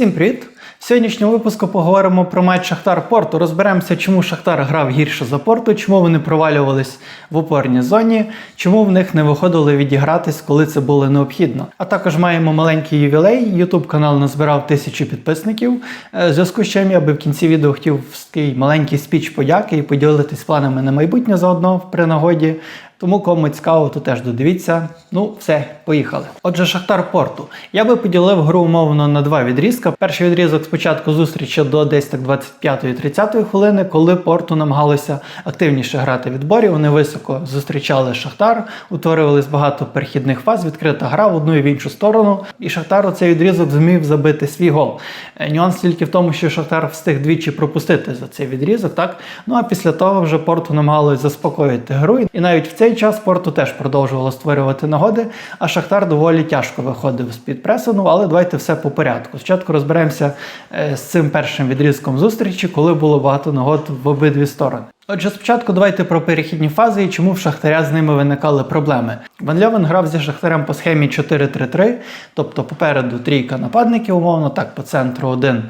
Всім привіт! В сьогоднішньому випуску поговоримо про матч Шахтар Порту. Розберемося, чому Шахтар грав гірше за Порту, чому вони провалювались в опорній зоні, чому в них не виходило відігратись, коли це було необхідно. А також маємо маленький ювілей. Ютуб канал назбирав тисячу підписників. Е, зв'язку з чим я би в кінці відео хотів такий маленький спіч подяки і поділитись планами на майбутнє заодно при нагоді. Тому кому цікаво, то теж додивіться. Ну, все, поїхали. Отже, Шахтар Порту. Я би поділив гру умовно на два відрізка. Перший відрізок спочатку зустрічі до десь так 25-30 хвилини, коли Порту намагалися активніше грати відборі. Вони високо зустрічали Шахтар, утворювались багато перехідних фаз, відкрита гра в одну і в іншу сторону. І Шахтар у цей відрізок зумів забити свій гол. Е, Нюанс тільки в тому, що Шахтар встиг двічі пропустити за цей відрізок, так? Ну а після того вже Порту намагалось заспокоїти гру. І навіть в цей час Порту теж продовжувало створювати нагоди, а Шахтар доволі тяжко виходив з-під пресингу, але давайте все по порядку. Спочатку розберемося е, з цим першим відрізком зустрічі, коли було багато нагод в обидві сторони. Отже, спочатку давайте про перехідні фази і чому в Шахтаря з ними виникали проблеми. Ван Льовен грав зі Шахтарем по схемі 4-3-3, тобто попереду трійка нападників, умовно, так, по центру один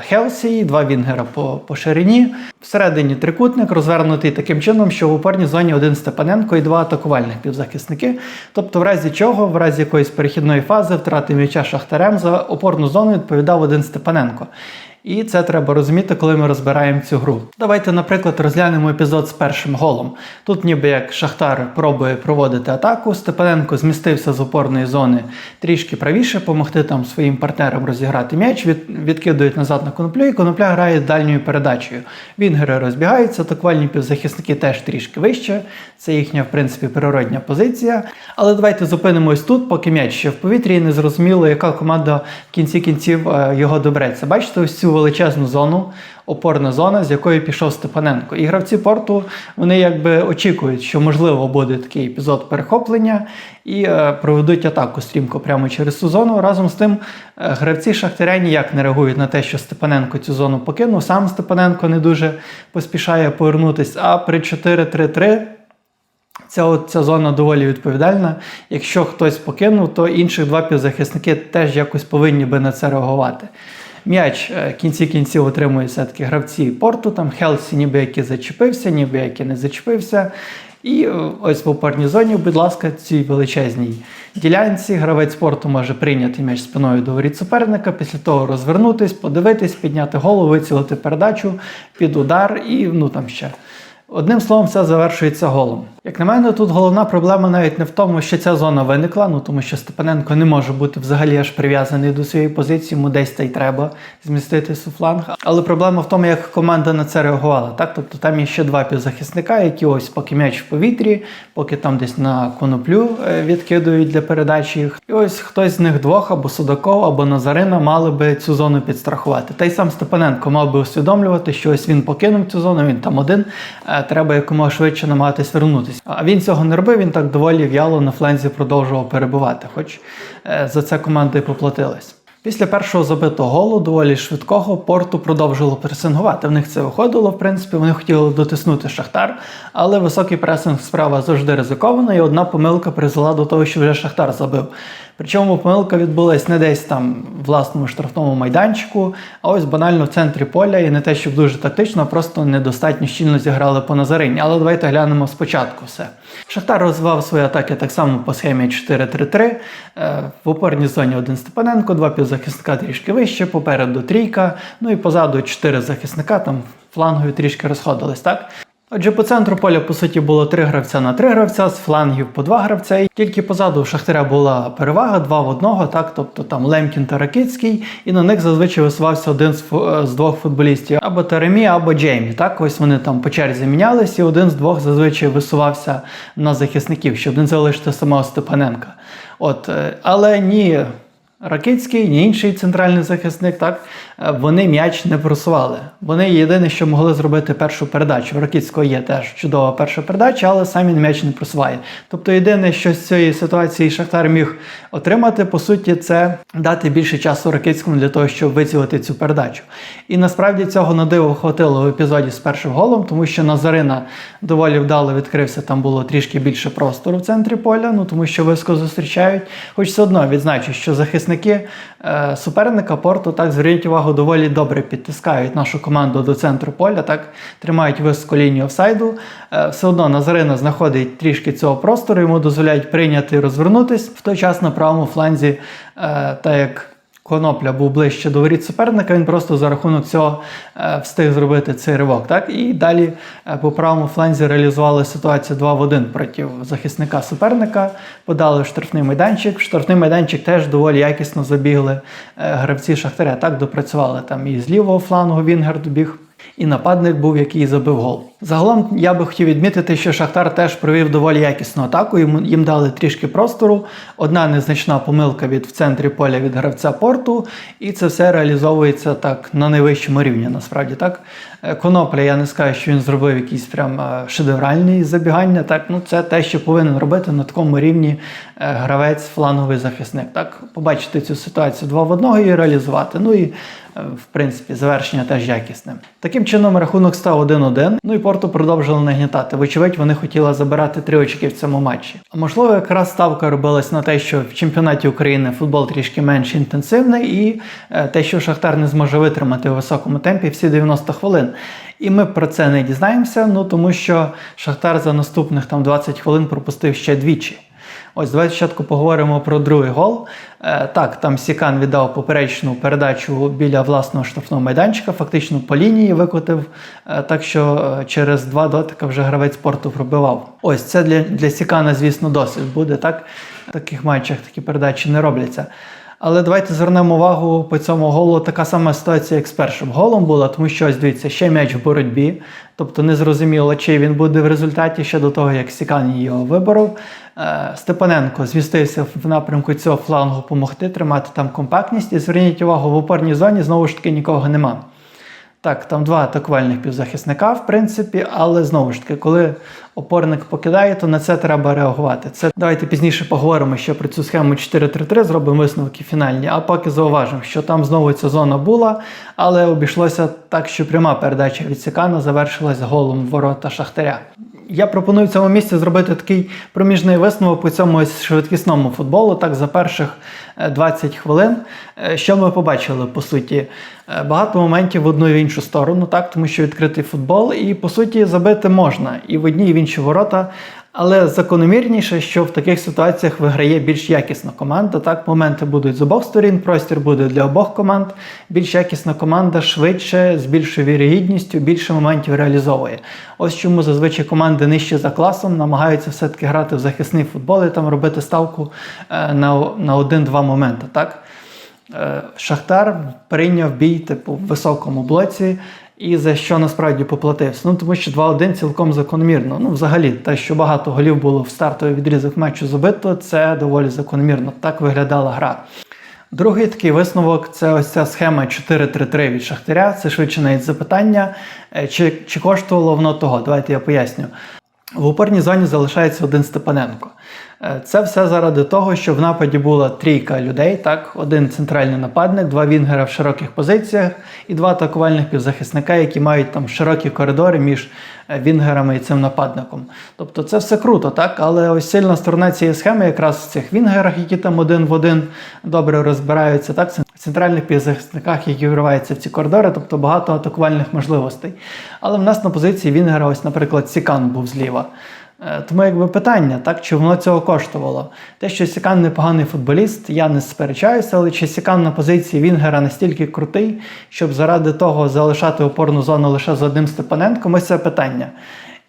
Хелсі, два Вінгера по, по ширині. Всередині трикутник розвернутий таким чином, що в опорній зоні один Степаненко і два атакувальних півзахисники. Тобто, в разі чого, в разі якоїсь перехідної фази втрати м'яча Шахтарем за опорну зону відповідав один Степаненко. І це треба розуміти, коли ми розбираємо цю гру. Давайте, наприклад, розглянемо епізод з першим голом. Тут, ніби як Шахтар пробує проводити атаку, Степаненко змістився з опорної зони трішки правіше, помогти там своїм партнерам розіграти м'яч, від, відкидують назад на коноплю, і конопля грає дальньою передачею. Вінгери розбігаються, атакувальні півзахисники теж трішки вище. Це їхня, в принципі, природня позиція. Але давайте зупинимось тут, поки м'яч ще в повітрі, і не зрозуміло, яка команда в кінці кінців е, його добреться. Бачите, ось цю величезну зону, опорна зона, з якої пішов Степаненко. І гравці порту вони якби очікують, що можливо буде такий епізод перехоплення і е, проведуть атаку стрімко прямо через цю зону. Разом з тим, е, гравці Шахтаря ніяк не реагують на те, що Степаненко цю зону покинув. Сам Степаненко не дуже поспішає повернутися. А при 4-3-3 Ця, от, ця зона доволі відповідальна. Якщо хтось покинув, то інших два півзахисники теж якось повинні би на це реагувати. М'яч е, в кінці кінців отримують все-таки гравці порту. Там Хелсі ніби який зачепився, ніби який не зачепився. І е, ось в опорній зоні, будь ласка, цій величезній ділянці гравець спорту може прийняти м'яч спиною до воріт суперника, після того розвернутись, подивитись, підняти голову, вицілити передачу під удар і ну там ще. Одним словом, все завершується голом. Як на мене, тут головна проблема навіть не в тому, що ця зона виникла, ну тому що Степаненко не може бути взагалі аж прив'язаний до своєї позиції, йому десь та й треба зміститися у фланг. Але проблема в тому, як команда на це реагувала. Так, тобто там є ще два півзахисника, які ось поки м'яч в повітрі, поки там десь на коноплю е, відкидують для передачі їх. І ось хтось з них двох, або Судаков, або Назарина, мали би цю зону підстрахувати. Та й сам Степаненко мав би усвідомлювати, що ось він покинув цю зону, він там один. е, Треба якомога швидше намагатись вернутися. А він цього не робив, він так доволі в'яло на флензі продовжував перебувати, хоч е, за це команда і поплатилась. Після першого забитого голу, доволі швидкого, порту продовжило пресингувати. В них це виходило, в принципі, вони хотіли дотиснути Шахтар, але високий пресинг справа завжди ризикована, і одна помилка призвела до того, що вже Шахтар забив. Причому помилка відбулась не десь там в власному штрафному майданчику, а ось банально в центрі поля, і не те, щоб дуже тактично, просто недостатньо щільно зіграли по Назарині. Але давайте глянемо спочатку все. Шахтар розвивав свої атаки так само по схемі 4-3-3. Е, В опорній зоні один Степаненко, два півзахисника трішки вище, попереду трійка, ну і позаду чотири захисника, там флангою трішки розходились, так? Отже, по центру поля, по суті, було три гравця на три гравця, з флангів по два гравця. І тільки позаду в Шахтаря була перевага, два в одного, так, тобто там Лемкін та Ракицький, і на них зазвичай висувався один з, е, з двох футболістів або Теремі, або Джеймі. Так, ось вони там по черзі мінялись, і один з двох зазвичай висувався на захисників, щоб не залишити самого Степаненка. От, е, але ні. Ракицький, ні інший центральний захисник, так е, вони м'яч не просували. Вони єдине, що могли зробити першу передачу. У Ракицького є теж чудова перша передача, але сам він м'яч не просуває. Тобто, єдине, що з цієї ситуації Шахтар міг отримати, по суті, це дати більше часу Ракицькому для того, щоб вицілити цю передачу. І насправді цього на диво хватило в епізоді з першим голом, тому що Назарина доволі вдало відкрився. Там було трішки більше простору в центрі поля, ну тому що високо зустрічають. Хоч все одно відзначу, що захисники захисники е, суперника порту так зверніть увагу, доволі добре підтискають нашу команду до центру поля, так тримають високу лінію офсайду. Е, все одно Назарина знаходить трішки цього простору, йому дозволяють прийняти і розвернутись. В той час на правому фланзі, е, так як Конопля був ближче до воріт суперника, він просто за рахунок цього е, встиг зробити цей ривок. Так? І далі е, по правому фланзі реалізували ситуацію 2 в 1 проти захисника суперника, подали в штрафний майданчик. В штрафний майданчик теж доволі якісно забігли е, гравці Шахтаря. Так допрацювали там і з лівого флангу Вінгер добіг. І нападник був, який забив гол. Загалом я би хотів відмітити, що Шахтар теж провів доволі якісну атаку. Їм, дали трішки простору. Одна незначна помилка від в центрі поля від гравця порту, і це все реалізовується так на найвищому рівні. Насправді так. Е, Конопля, я не скажу, що він зробив якісь прям е, шедевральні забігання. Так, ну це те, що повинен робити на такому рівні е, гравець, фланговий захисник. Так, побачити цю ситуацію два в одного і реалізувати. Ну і в принципі завершення теж якісне. Таким чином рахунок став 1-1. Ну і Порту продовжили нагнітати. Вочевидь, вони хотіли забирати три очки в цьому матчі. А можливо, якраз ставка робилась на те, що в чемпіонаті України футбол трішки менш інтенсивний, і е, те, що Шахтар не зможе витримати у високому темпі всі 90 хвилин. І ми про це не дізнаємося, ну тому що Шахтар за наступних там 20 хвилин пропустив ще двічі. Ось давайте спочатку поговоримо про другий гол. Е, так, там Сікан віддав поперечну передачу біля власного штрафного майданчика, фактично по лінії викотив, е, так що е, через два дотика вже гравець спорту пробивав. Ось це для, для Сікана, звісно, досвід буде. Так? В таких матчах такі передачі не робляться. Але давайте звернемо увагу по цьому голу. Така сама ситуація, як з першим голом була, тому що ось дивіться, ще м'яч в боротьбі. Тобто не зрозуміло, чи він буде в результаті ще до того, як Сікан його виборов. Е, Степаненко змістився в напрямку цього флангу допомогти, тримати там компактність. І зверніть увагу, в опорній зоні знову ж таки нікого нема. Так, там два атакувальних півзахисника, в принципі, але знову ж таки, коли опорник покидає, то на це треба реагувати. Це давайте пізніше поговоримо ще про цю схему 4-3-3, зробимо висновки фінальні. А поки зауважимо, що там знову ця зона була, але обійшлося так, що пряма передача від Сікана завершилась голом ворота Шахтаря. Я пропоную в цьому місці зробити такий проміжний висновок по цьому швидкісному футболу. Так, за перших е, 20 хвилин. Е, Що ми побачили по суті? Е, Багато моментів в одну і в іншу сторону, так, тому що відкритий футбол, і по суті забити можна і в одні, і в інші ворота. Але закономірніше, що в таких ситуаціях виграє більш якісна команда. Так, моменти будуть з обох сторін, простір буде для обох команд. Більш якісна команда швидше, з більшою вірогідністю, більше моментів реалізовує. Ось чому зазвичай команди нижче за класом намагаються все-таки грати в захисний футбол і там робити ставку е, на, на один-два моменти. Так? Е, Шахтар прийняв бій типу в високому блоці. І за що насправді поплатився? Ну тому що 2-1 цілком закономірно. Ну, взагалі, те, що багато голів було в стартовий відрізок матчу забито, це доволі закономірно. Так виглядала гра. Другий такий висновок це ось ця схема 4-3-3 від Шахтаря. Це швидше навіть запитання, е, чи, чи коштувало воно того. Давайте я поясню. В опорній зоні залишається один Степаненко. Е, Це все заради того, що в нападі була трійка людей, так, один центральний нападник, два вінгера в широких позиціях і два атакувальних півзахисника, які мають там широкі коридори між е, вінгерами і цим нападником. Тобто це все круто, так, але ось сильна сторона цієї схеми якраз в цих вінгерах, які там один в один добре розбираються, так, в центральних півзахисниках, які вриваються в ці коридори, тобто багато атакувальних можливостей. Але в нас на позиції вінгера, ось, наприклад, Сікан був зліва. Е, Тому якби питання, так, чи воно цього коштувало? Те, що Сікан непоганий футболіст, я не сперечаюся, але чи Сікан на позиції Вінгера настільки крутий, щоб заради того залишати опорну зону лише з одним Степаненком, ось це питання.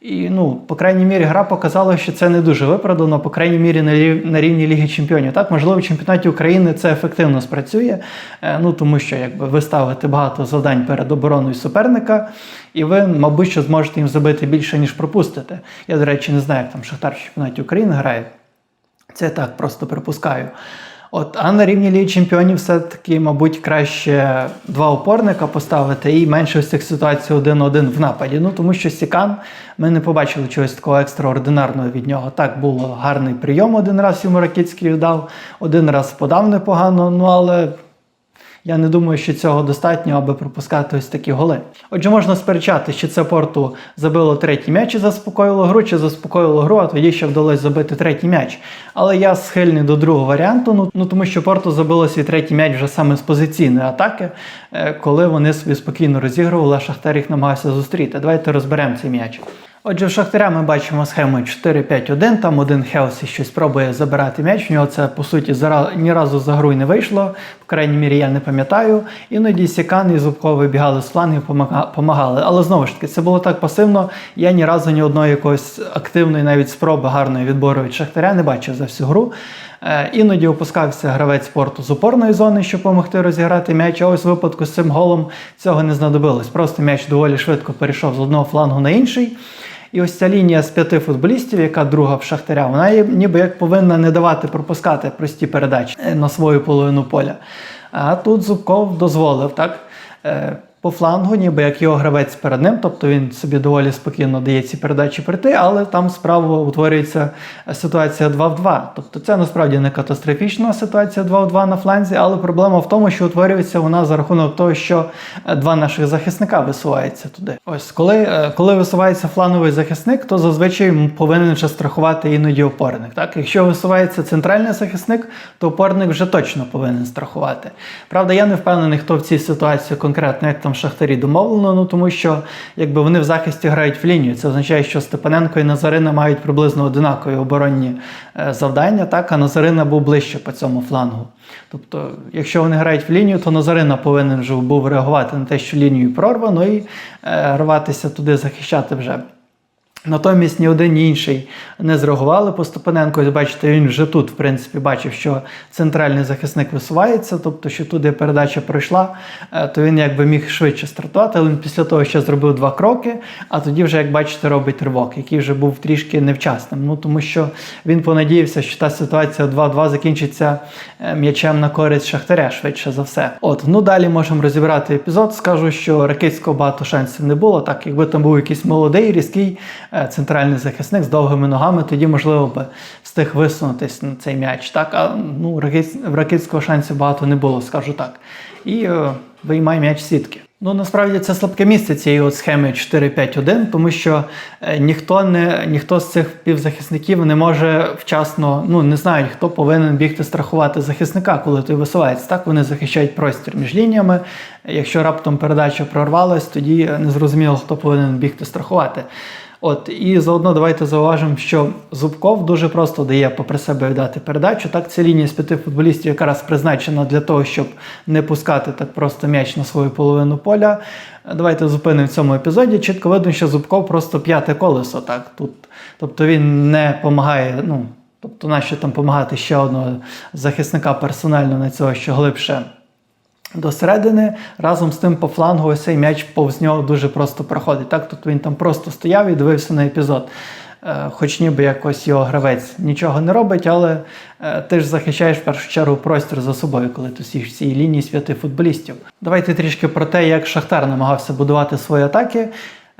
І, ну, по крайній мірі, гра показала, що це не дуже виправдано, по крайній мірі, на рів- на рівні Ліги Чемпіонів. Так, можливо, в чемпіонаті України це ефективно спрацює, е, ну тому що якби ви ставите багато завдань перед обороною суперника, і ви, мабуть, що зможете їм забити більше, ніж пропустите. Я, до речі, не знаю, як там Шахтар в чемпіонаті України грає. Це так просто припускаю. От, а на рівні Ліги Чемпіонів все-таки, мабуть, краще два опорника поставити і менше ось цих ситуацій один-один в нападі. Ну тому що Сікан ми не побачили чогось такого екстраординарного від нього. Так, було гарний прийом один раз йому Ракіцький дав, один раз подав непогано, ну але Я не думаю, що цього достатньо, аби пропускати ось такі голи. Отже, можна сперечати, чи це порту забило третій м'яч і заспокоїло гру, чи заспокоїло гру, а тоді ще вдалося забити третій м'яч. Але я схильний до другого варіанту, ну, ну тому що порту забило свій третій м'яч вже саме з позиційної атаки, е, коли вони собі спокійно розігрували, а Шахтар їх намагався зустріти. Давайте розберемо цей м'яч. Отже, в Шахтаря ми бачимо схему 4-5-1, там один Хелсі щось пробує забирати м'яч. В нього це по суті зара... ні разу за гру не вийшло. По крайній мірі я не пам'ятаю. Іноді Сікан і Зубко вибігали з флангів, помагали. Але знову ж таки, це було так пасивно. Я ні разу ні одної якоїсь активної навіть спроби гарної відбору від Шахтаря не бачив за всю гру. Е, Іноді опускався гравець спорту з опорної зони, щоб допомогти розіграти м'яч. А ось в випадку з цим голом цього не знадобилось. Просто м'яч доволі швидко перейшов з одного флангу на інший. І ось ця лінія з п'яти футболістів, яка друга в Шахтаря, вона ніби як повинна не давати пропускати прості передачі е, на свою половину поля. А тут Зубков дозволив, так? По флангу, ніби як його гравець перед ним, тобто він собі доволі спокійно дає ці передачі прийти, але там справа утворюється ситуація 2 в 2. Тобто це насправді не катастрофічна ситуація 2 в 2 на фланзі, але проблема в тому, що утворюється вона за рахунок того, що е, два наших захисника висуваються туди. Ось коли, е, коли висувається фланговий захисник, то зазвичай повинен вже страхувати іноді опорник. Так? Якщо висувається центральний захисник, то опорник вже точно повинен страхувати. Правда, я не впевнений, хто в цій ситуації конкретно, як там Шахтарі домовлено, ну тому що якби вони в захисті грають в лінію. Це означає, що Степаненко і Назарина мають приблизно одинакові оборонні е, завдання, так, а Назарина був ближче по цьому флангу. Тобто, якщо вони грають в лінію, то Назарина повинен вже був реагувати на те, що лінію прорвано, і е, рватися туди захищати вже. Натомість ні один, ні інший не зреагували по Степаненку. Ось бачите, він вже тут, в принципі, бачив, що центральний захисник висувається, тобто, що туди передача пройшла, е, то він якби міг швидше стартувати. Але він після того ще зробив два кроки, а тоді вже, як бачите, робить ривок, який вже був трішки невчасним. Ну тому що він понадіявся, що та ситуація 2-2 закінчиться е, м'ячем на користь Шахтаря, швидше за все. От, ну далі можемо розібрати епізод. Скажу, що Ракицького багато шансів не було. Так, якби там був якийсь молодий, різкий е, центральний захисник з довгими ногами, тоді можливо би встиг висунутись на цей м'яч. Так, а ну Ракицького шансів багато не було, скажу так. І е, виймає м'яч сітки. Ну насправді це слабке місце цієї от схеми 4-5-1, тому що е, ніхто не ніхто з цих півзахисників не може вчасно, ну не знають, хто повинен бігти страхувати захисника, коли той висувається. Так вони захищають простір між лініями. Якщо раптом передача прорвалась, тоді не зрозуміло, хто повинен бігти страхувати. От і заодно давайте зауважимо, що Зубков дуже просто дає попри себе віддати передачу. Так, ця лінія з п'яти футболістів якраз призначена для того, щоб не пускати так просто м'яч на свою половину поля. Давайте зупинимо в цьому епізоді. Чітко видно, що Зубков просто п'яте колесо. Так тут, тобто він не допомагає. Ну тобто, нащо там допомагати ще одного захисника персонально на цього, що глибше до середини. Разом з тим по флангу ось цей м'яч повз нього дуже просто проходить. Так, тут він там просто стояв і дивився на епізод. Е, Хоч ніби якось його гравець нічого не робить, але е, ти ж захищаєш в першу чергу простір за собою, коли ти сіш в цій лінії святи футболістів. Давайте трішки про те, як Шахтар намагався будувати свої атаки.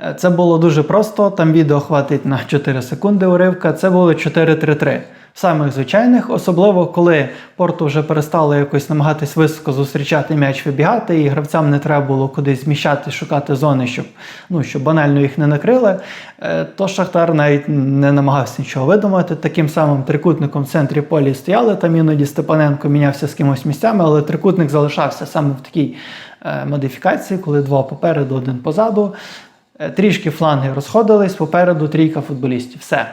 Е, Це було дуже просто. Там відео хватить на 4 секунди уривка. Це було 4-3-3 самих звичайних, особливо коли порту вже перестали якось намагатись високо зустрічати м'яч, вибігати, і гравцям не треба було кудись зміщати, шукати зони, щоб ну щоб банально їх не накрили. е, То Шахтар навіть не намагався нічого видумати. Таким самим трикутником в центрі полі стояли. Там іноді Степаненко мінявся з кимось місцями, але трикутник залишався саме в такій е, модифікації, коли два попереду, один позаду. Е, Трішки фланги розходились, попереду трійка футболістів. Все.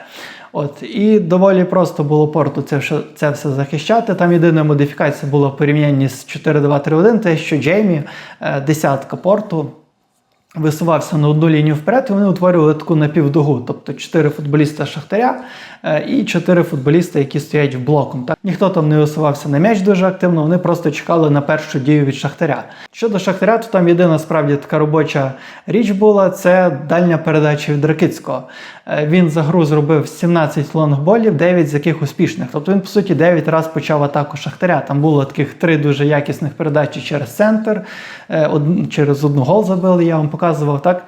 От, і доволі просто було порту це, це все захищати. Там єдина модифікація була в порівнянні з 4-2-3-1, те, що Джеймі, е, десятка порту, висувався на одну лінію вперед, і вони утворювали таку напівдугу, тобто чотири футболіста Шахтаря е, і чотири футболіста, які стоять в блоком. Так? Ніхто там не висувався на м'яч дуже активно, вони просто чекали на першу дію від Шахтаря. Щодо Шахтаря, то там єдина справді така робоча річ була це дальня передача від Ракицького. Е, Він за гру зробив 17 лонгболів, 9 з яких успішних. Тобто він, по суті, 9 разів почав атаку Шахтаря. Там було таких три дуже якісних передачі через центр, е, через одну гол забили, я вам показував так.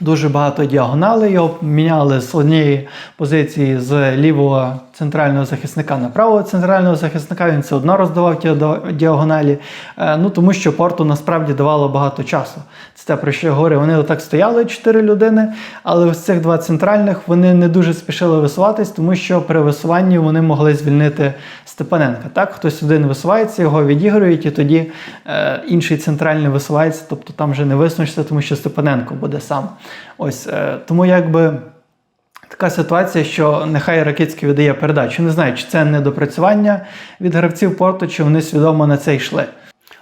Дуже багато діагоналей. Його міняли з однієї позиції з лівого центрального захисника на правого центрального захисника. Він все одно роздавав ті діагоналі. Е, Ну тому що порту насправді давало багато часу. Це те, про що я говорю. Вони отак стояли чотири людини, але ось цих два центральних вони не дуже спішили висуватись, тому що при висуванні вони могли звільнити Степаненка. Так, хтось один висувається, його відігрують, і тоді е, інший центральний висувається, тобто там вже не виснуєшся, тому що Степаненко буде сам. Ось е, тому якби. Така ситуація, що нехай Ракицький видає передачу. Не знаю, чи це недопрацювання від гравців порту, чи вони свідомо на це йшли.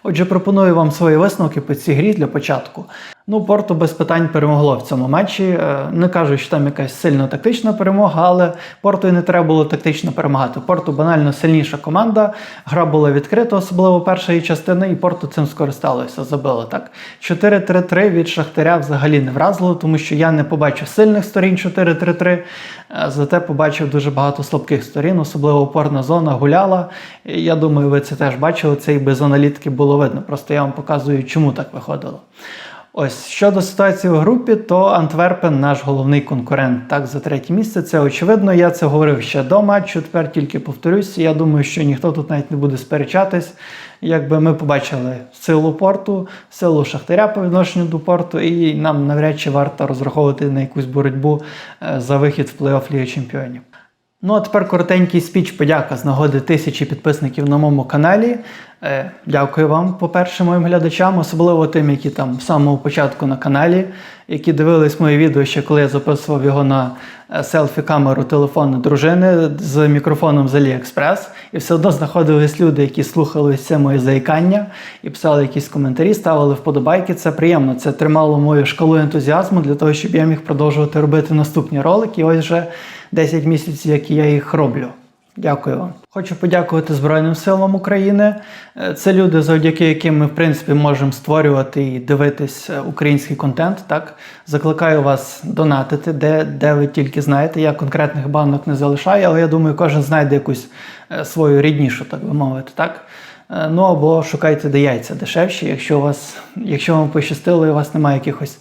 Отже, пропоную вам свої висновки по цій грі для початку. Ну, Порту без питань перемогло в цьому матчі. Е, Не кажу, що там якась сильно тактична перемога, але Порту і не треба було тактично перемагати. Порту банально сильніша команда. Гра була відкрита, особливо першої частини, і Порту цим скористалося, забило так. 4-3-3 від Шахтаря взагалі не вразило, тому що я не побачив сильних сторін 4-3-3, е, зате побачив дуже багато слабких сторін, особливо опорна зона гуляла. Я думаю, ви це теж бачили. Це і без аналітики було видно. Просто я вам показую, чому так виходило. Ось щодо ситуації в групі, то Антверпен наш головний конкурент так за третє місце. Це очевидно. Я це говорив ще до матчу. Тепер тільки повторюсь. Я думаю, що ніхто тут навіть не буде сперечатись. Якби ми побачили силу порту, силу Шахтаря по відношенню до порту, і нам навряд чи варто розраховувати на якусь боротьбу е, за вихід в плей-офф Ліги Чемпіонів. Ну а тепер коротенький спіч подяка з нагоди тисячі підписників на моєму каналі. Е, дякую вам, по-перше, моїм глядачам, особливо тим, які там з самого початку на каналі, які дивились моє відео ще коли я записував його на е, селфі-камеру телефону дружини з мікрофоном з AliExpress. І все одно знаходились люди, які слухали це моє заїкання і писали якісь коментарі, ставили вподобайки. Це приємно. Це тримало мою шкалу ентузіазму для того, щоб я міг продовжувати робити наступні ролики. І ось вже 10 місяців, як я їх роблю. Дякую вам. Хочу подякувати Збройним силам України. Е, Це люди, завдяки яким ми, в принципі, можемо створювати і дивитись е, український контент. Так закликаю вас донатити, де, де ви тільки знаєте. Я конкретних банок не залишаю, але я думаю, кожен знайде якусь е, свою ріднішу, так би мовити. Так. Ну або шукайте, де яйця дешевші, якщо у вас, якщо вам пощастило, і у вас немає якихось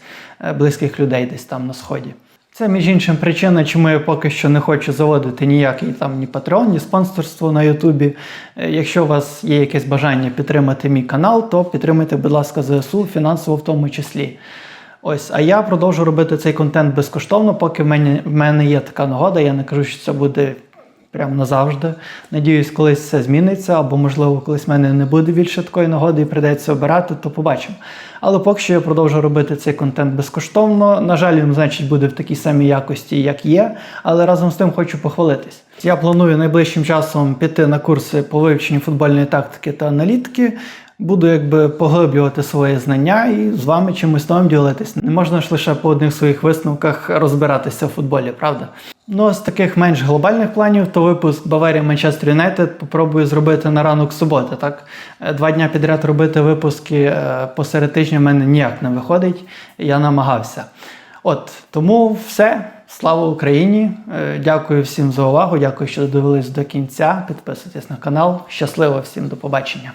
близьких людей десь там на сході. Це, між іншим, причина, чому я поки що не хочу заводити ніякий там ні патреон, ні спонсорство на Ютубі. Е, Якщо у вас є якесь бажання підтримати мій канал, то підтримайте, будь ласка, ЗСУ фінансово в тому числі. Ось, а я продовжу робити цей контент безкоштовно, поки в мене, в мене є така нагода. Я не кажу, що це буде прямо назавжди. Надіюсь, колись це зміниться, або, можливо, колись в мене не буде більше такої нагоди і прийдеться обирати, то побачимо. Але поки що я продовжу робити цей контент безкоштовно. На жаль, він, значить, буде в такій самій якості, як є, але разом з тим хочу похвалитись. Я планую найближчим часом піти на курси по вивченню футбольної тактики та аналітики. Буду якби поглиблювати своє знання і з вами чимось новим ділитись. Не можна ж лише по одних своїх висновках розбиратися в футболі, правда? Ну, з таких менш глобальних планів, то випуск Баварія Манчестер Юнайтед попробую зробити на ранок суботи. Так, Е, два дня підряд робити випуски е, посеред тижня в мене ніяк не виходить. Я намагався. От тому все. Слава Україні! Е, Дякую всім за увагу. Дякую, що додивились до кінця. Підписуйтесь на канал. Щасливо всім до побачення.